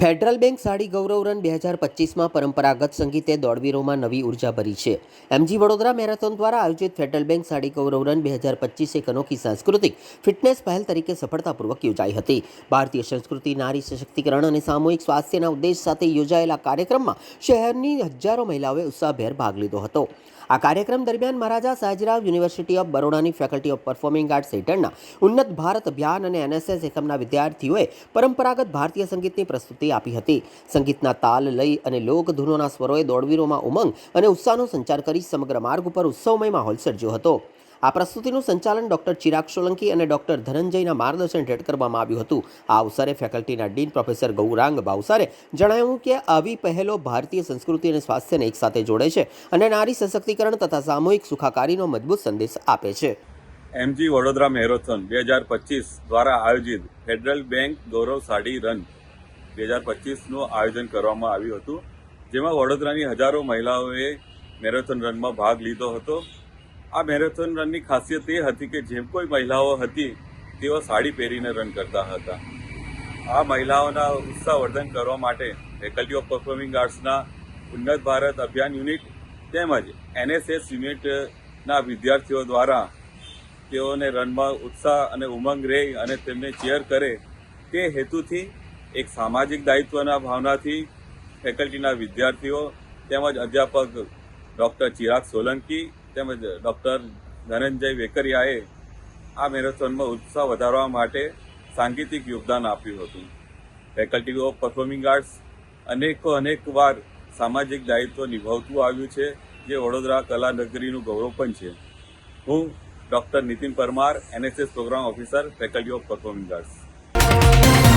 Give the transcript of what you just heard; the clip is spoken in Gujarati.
Federal Bank sari Gaurav run બે હજાર પચીસમાં પરંપરાગત સંગીતે દોડવીરોમાં નવી ઊર્જા ભરી છે. એમજી વડોદરા મેરેથોન દ્વારા આયોજિત Federal Bank sari Gaurav run બે હજાર પચીસ એક અનોખી સાંસ્કૃતિક ફિટનેસ પહેલ તરીકે સફળતાપૂર્વક યોજાઈ હતી. ભારતીય સંસ્કૃતિ, નારી સશક્તિકરણ અને સામૂહિક સ્વાસ્થ્યના ઉદ્દેશ સાથે યોજાયેલા કાર્યક્રમમાં શહેરની હજારો મહિલાઓએ ઉત્સાહભેર ભાગ લીધો હતો. આ કાર્યક્રમ દરમિયાન મહારાજા સાજરાવ યુનિવર્સિટી ઓફ બરોડાની ફેકલ્ટી ઓફ પરફોર્મિંગ આર્ટ્સ હેઠળના ઉન્નત ભારત અભિયાન અને એનએસએસ એકમના વિદ્યાર્થીઓએ પરંપરાગત ભારતીય સંગીતની પ્રસ્તુતિ આપી હતી. સંગીતના તાલ લય અને લોકધૂનોના સ્વરોએ દોડવીરોમાં ઉમંગ અને ઉત્સાહનો સંચાર કરી સમગ્ર માર્ગ ઉપર ઉત્સવમય માહોલ સર્જ્યો હતો. આ પ્રસ્તુતિનું સંચાલન ડોક્ટર ચિરાગ સોલંકી અને ડોક્ટર ધનંજયના માર્ગદર્શન હેઠળ કરવામાં આવ્યું હતું. આ અવસરે ફેકલ્ટીના ડીન પ્રોફેસર ગૌરાંગ ભાવસારે જણાવ્યું કે આવી પહેલો ભારતીય સંસ્કૃતિ અને સ્વાસ્થ્યને એકસાથે જોડે છે અને નારી સશક્તિકરણ તથા સામૂહિક સુખાકારીનો મજબૂત સંદેશ આપે છે. એમજી વડોદરા મેરેથોન બે હજાર પચીસ દ્વારા આયોજિત Federal Bank Gaurav sari run બે હજાર પચીસનું આયોજન કરવામાં આવ્યું હતું, જેમાં વડોદરાની હજારો મહિલાઓએ મેરેથોન રનમાં ભાગ લીધો હતો. આ મેરેથોન રનની ખાસિયત એ હતી કે જેમ કોઈ મહિલાઓ હતી, તેઓ સાડી પહેરીને રન કરતા હતા. આ મહિલાઓના ઉત્સાહવર્ધન કરવા માટે ફેકલ્ટી ઓફ પરફોર્મિંગ આર્ટ્સના ઉન્નત ભારત અભિયાન યુનિટ તેમજ એનએસએસ યુનિટના વિદ્યાર્થીઓ દ્વારા તેઓને રનમાં ઉત્સાહ અને ઉમંગ રહે અને તેમને ચેર કરે તે હેતુથી એક સામાજિક દાયિત્વના ભાવનાથી ફેકલ્ટીના વિદ્યાર્થીઓ તેમજ અધ્યાપક ડૉક્ટર ચિરાગ સોલંકી તેમજ ડૉક્ટર ધનંજય વેકરિયાએ આ મેરેથોનમાં ઉત્સાહ વધારવા માટે સાંગીતિક યોગદાન આપ્યું હતું. ફેકલ્ટી ઓફ પરફોર્મિંગ આર્ટ્સ અનેકો અનેક વાર સામાજિક દાયિત્વ નિભાવતું આવ્યું છે, જે વડોદરા કલા નગરીનું ગૌરવ પણ છે. હું doctor Nitin Parmar NSS program officer faculty of performing arts